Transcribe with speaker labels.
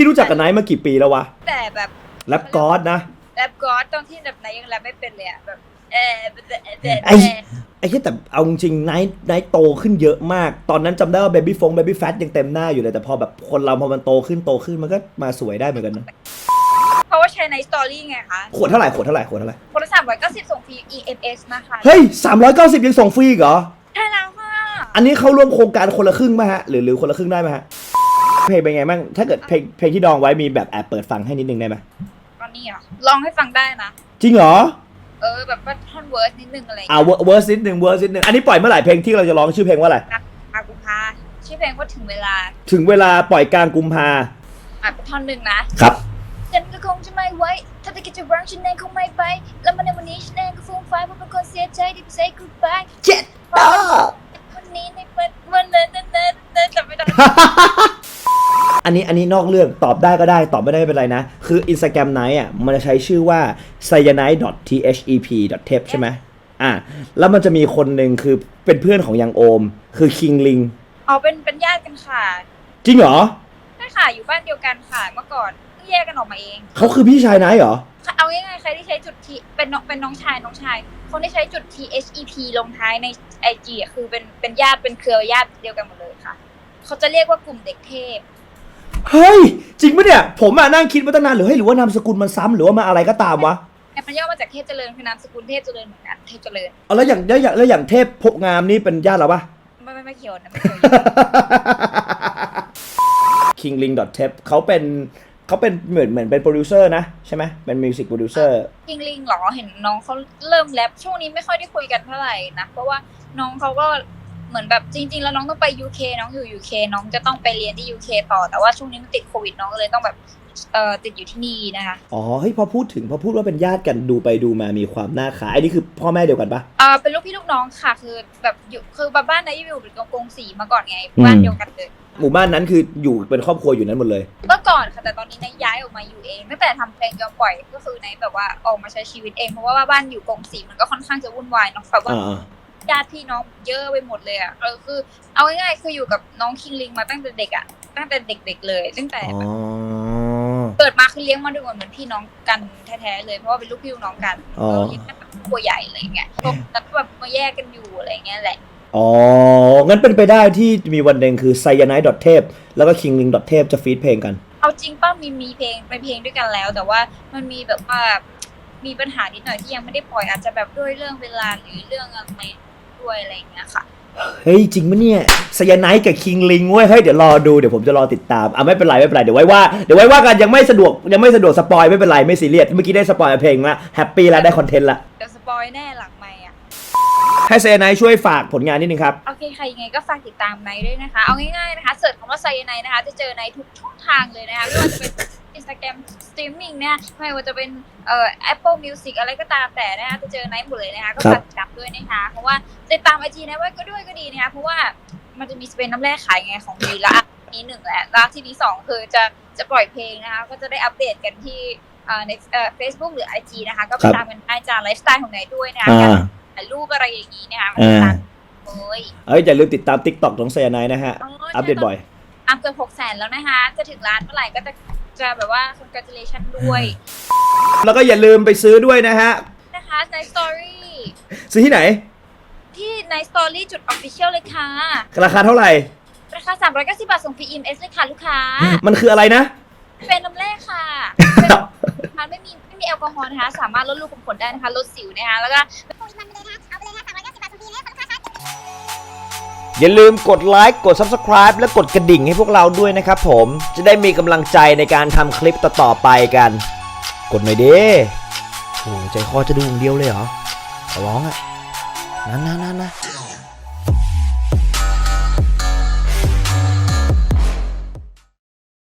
Speaker 1: พี่รู้จักกับไนท์มากี่ปีแล้ววะ
Speaker 2: แต่แบบ
Speaker 1: แรปกอดนะ
Speaker 2: แรปกอดตอนที่แบบไหนยังแรปไม่เป็นเลยอะแบบเออแต่แต่
Speaker 1: ไอ้
Speaker 2: แต่
Speaker 1: ไอ้แค่แต่เอาจริงไนท์ไนท์โตขึ้นเยอะมาก ตอนนั้นจำได้ว่าเบบี้ฟงเบบี้แฟตยังเต็มหน้าอยู่เลย แต่พอแบบคนเราพอมันโตขึ้นโตขึ้นมันก็มาสวยได้เหมือนกันนะ
Speaker 2: เพราะว่าใช้ในสตอรี่ไงคะ
Speaker 1: ขวดเท่าไหร่ขวดเท่าไหร่ขวดเท่าไหร่
Speaker 2: คนละสามร้อยเก้าสิบส่งฟรี EMS นะคะ
Speaker 1: เฮ้ย390ยังส่งฟรีอีกเหรอ
Speaker 2: ใช่แล้วค่ะ
Speaker 1: อันนี้เข้าร่วมโครงการคนละครึ่งไหมฮะหรือหรือคนละครึ่งได้ไหมฮะ เพลงเป็นไงบ้างถ้าเกิดเพลงเพลงที่ดองไว้มีแบบแอบเปิดฟังให้นิดนึงได้ไหม
Speaker 2: ตอนนี้อะลองให้ฟังได้นะ
Speaker 1: จริงเหรอ
Speaker 2: เออแบบว่าท่อนเวิร์สนิดนึงอะไรอย่าง
Speaker 1: อ่า
Speaker 2: เงี้ย
Speaker 1: เวอร์สนิดนึงเวอร์สนิดนึงอันนี้ปล่อยเมื่อไหร่เพลงที่เราจะร้องชื่อเพลงว่าอะไร
Speaker 2: อากุพาชื่อเพลงว่าถึงเวลา
Speaker 1: ถึงเวลาปล่อยกลางกุมภา
Speaker 2: อะเป็นท่อนหนึ่งนะ
Speaker 1: ครับ
Speaker 2: ฉันก็คงจะไม่ไว้ ถ้าไปคิดจะรังฉันเองคงไม่ไป แล้วมาในวันนี้ฉันเองก็ฟุ้งไฟเพราะเป็นคนเสียใจที่ไป say goodbye
Speaker 1: เจ็ด
Speaker 2: วันนี้ในวันวันนั้นนั้นนั้นนั้นจำไม่ได้
Speaker 1: อันนี้อันนี้นอกเรื่องตอบได้ก็ได้ตอบไม่ได้ไม่เป็นไรนะ คือ Instagram Night อะมันจะใช้ชื่อว่า cyanide.thep.tep ใช่ไหมอะแล้วมันจะมีคนหนึ่งคือเป็นเพื่อนของยังโอม คือคิงลิง
Speaker 2: อ๋อเป็นเป็นญาติกันค่ะ
Speaker 1: จริงเหรอ
Speaker 2: ใช่ค่ะอยู่บ้านเดียวกันค่ะเมื่อก่อนเพิ่งแยกกันออกมาเอง
Speaker 1: เขาคือพี่ชายไนท์เหรอ
Speaker 2: เอาง่ายๆใครที่ใช้จุดทีเป็นน้องเป็นน้องชายน้องชาย คนที่ใช้จุด T H E P ลงท้ายในไอจีคือเป็นเป็นญาติเป็นเครือญาติเดียวกันหมดเลยค่ะ เขาจะเรียกว่ากลุ่มเด็กเทพ
Speaker 1: เฮ้ย จริงปะเนี่ย ผมอะนั่งคิดมาตั้งนานหรือเฮ้ยหรือว่านามสกุลมันซ้ำหรือว่ามาอะไรก็ตามวะ
Speaker 2: แต่มันย่อมาจากเทพเจริญคือนามสกุลเทพเจริญเหมือนกันเทพเจริญ
Speaker 1: เอาแล้วอย่างแล้วอย่างแล้วอย่างเทพภพงามนี่เป็นญาติเราปะ
Speaker 2: ไม่ไม่ไม่เกี่ยวนะไม่เกี่ยว
Speaker 1: kingling.tep เขาเป็นเขาเป็นเหมือนเหมือนเป็นโปรดิวเซอร์นะใช่ไหมเป็นมิวสิกโปรดิวเซอร์
Speaker 2: จริงลิงเหรอเห็นน้องเขาเริ่มแรปช่วงนี้ไม่ค่อยได้คุยกันเท่าไหร่นะเพราะว่าน้องเขาก็ เหมือนแบบจริง ๆ แล้วน้องต้องไป UK น้องอยู่ UK น้องจะต้องไปเรียนที่ UK ต่อแต่ว่าช่วงนี้มันติดโควิดน้องก็เลยต้องแบบเอ่อติดอยู่ที่นี่นะคะ
Speaker 1: อ๋อเฮ้ยพอพูดถึงพอพูดว่าเป็นญาติกันดูไปดูมามีความน่าขายอันนี้คือพ่อแม่เดียวกันปะ
Speaker 2: เอ่อเป็นลูกพี่ลูกน้องค่ะ คือแบบอยู่คือบ้านนายอยู่เป็นกงสีมาก่อนไงบ้านเดียวกันเลย
Speaker 1: หมู่บ้านนั้นคืออยู่เป็นครอบครัวอยู่นั้นหมดเลย
Speaker 2: เมื่อก่อนค่ะแต่ตอนนี้นายย้ายออกมาอยู่เองตั้งแต่ทำเพลงยอมปล่อยก็คือนายแบบว่าออกมาใช้ชีวิตเองเพราะว่าบ้านอยู่กงสีมันก็ค่อนข้างจะวุ่นวายเนาะแบบว่า
Speaker 1: อ่า
Speaker 2: ญาติพี่น้องเยอะไปหมดเลยอะเออคือ เอาง่ายๆคืออยู่กับน้องคิงลิงมาตั้งแต่เด็กอะตั้งแต่เด็ก ๆ เลย ตั้งแต่
Speaker 1: อ๋อ
Speaker 2: เกิดมาคือเลี้ยงมาด้วยกันเหมือนพี่น้องกันแท้ๆเลยเพราะว่าเป็นลูกพี่ลูกน้องกัน
Speaker 1: อ๋อ
Speaker 2: เออเลี้ยงกันแบบครอบครัวใหญ่อะไรเงี้ยแล้วก็แบบมาแยกกันอยู่อะไรเงี้ยแหละ
Speaker 1: อ๋อ งั้นเป็นไปได้ที่มีวันหนึ่งคือ cyanide.tep แล้วก็ kingling.tep จะฟีดเพลงกัน
Speaker 2: เอาจริงป้ามีมีเพลงไปเพลงด้วยกันแล้ว แต่ว่ามันมีแบบว่ามีปัญหานิดหน่อยที่ยังไม่ได้ปล่อยอาจจะแบบด้วยเรื่องเวลาหรือเรื่องอะไร ด้วยอะไรอย่างเงี้ยค่ะ
Speaker 1: เฮ้ย จริงปะเนี่ย cyanide กับ kingling เว้ยเฮ้ยเดี๋ยวรอดูเดี๋ยวผมจะรอติดตามอะไม่เป็นไรไม่เป็นไรเดี๋ยวไว้ว่าเดี๋ยวไว้ว่ากันยังไม่สะดวกยังไม่สะดวกสปอยไม่เป็นไรไม่ซีเรียสเมื่อกี้ได้สปอยเพลงละแฮปปี้แล้วได้คอนเทนต์ละ
Speaker 2: เดี๋ยวสปอยแน่หลังไม่อะ
Speaker 1: ให้ cyanide ช่วยฝากผลงานนิดนึงครับ
Speaker 2: โอเคค่ะยังไงก็ฝากติดตามไนท์ด้วยนะคะ เอาง่ายๆนะคะเสิร์ชคำว่าไซยาไนนะคะ จะเจอในทุกช่องทางเลยนะคะไม่ว่าจะเป็น Instagram Streaming เนี่ยไม่ว่าจะเป็นเอ่อ Apple Music อะไรก็ตามแต่นะคะจะเจอไนท์หมดเลยนะคะก็
Speaker 1: ครับ
Speaker 2: ฝากติดตามด้วยนะคะเพราะว่าติดตามไอจีนะไว้ก็ด้วยก็ดีนะคะเพราะว่ามันจะมีสเปนน้ำแร่ขายไงของดีละนี้หนึ่งแหละแล้วที่นี้สองคือจะจะปล่อยเพลงนะคะก็จะได้อัปเดตกันที่เอ่อในเอ่อ Facebook หรือ IG นะคะ ก็ไปตามกันได้จากไลฟ์สไตล์ของไนท์ด้วยนะคะ
Speaker 1: อ่า
Speaker 2: การถ่าย รูปอะไรอย่างนี้นะคะมาติดตามโอ้ย
Speaker 1: เอ้ยอย่าลืมติดตาม TikTok ของ cyanide นะฮะ อัปเดตบ่อย
Speaker 2: อัพเกือบหกแสนแล้วนะคะ จะถึงล้านเมื่อไหร่ก็จะจะแบบว่า congratulation ด้วย
Speaker 1: แล้วก็อย่าลืมไปซื้อด้วยนะฮะ
Speaker 2: นะคะใน story
Speaker 1: ซื้อที่ไหน
Speaker 2: ที่ใน story จุด official เลยค่ะ
Speaker 1: ราคาเท่าไหร่
Speaker 2: ราคา 390 บาทส่งฟรี EMS เลยค่ะลูกค้า
Speaker 1: มันคืออะไรนะ
Speaker 2: เป็นน้ำแร่ค่ะเป็นมันไม่มีไม่มีแอลกอฮอล์นะคะ สามารถลดรูขุมขนได้นะคะ ลดสิวนะคะ แล้วก็
Speaker 1: อย่าลืมกดไลค์กด Subscribe และกดกระดิ่งให้พวกเราด้วยนะครับผมจะได้มีกำลังใจในการทำคลิปต่อๆไปกัน กดหน่อยดิโอ้ใจคอจะดูอย่างเดียวเลยเหรอขอร้องอะนั่นๆๆนะ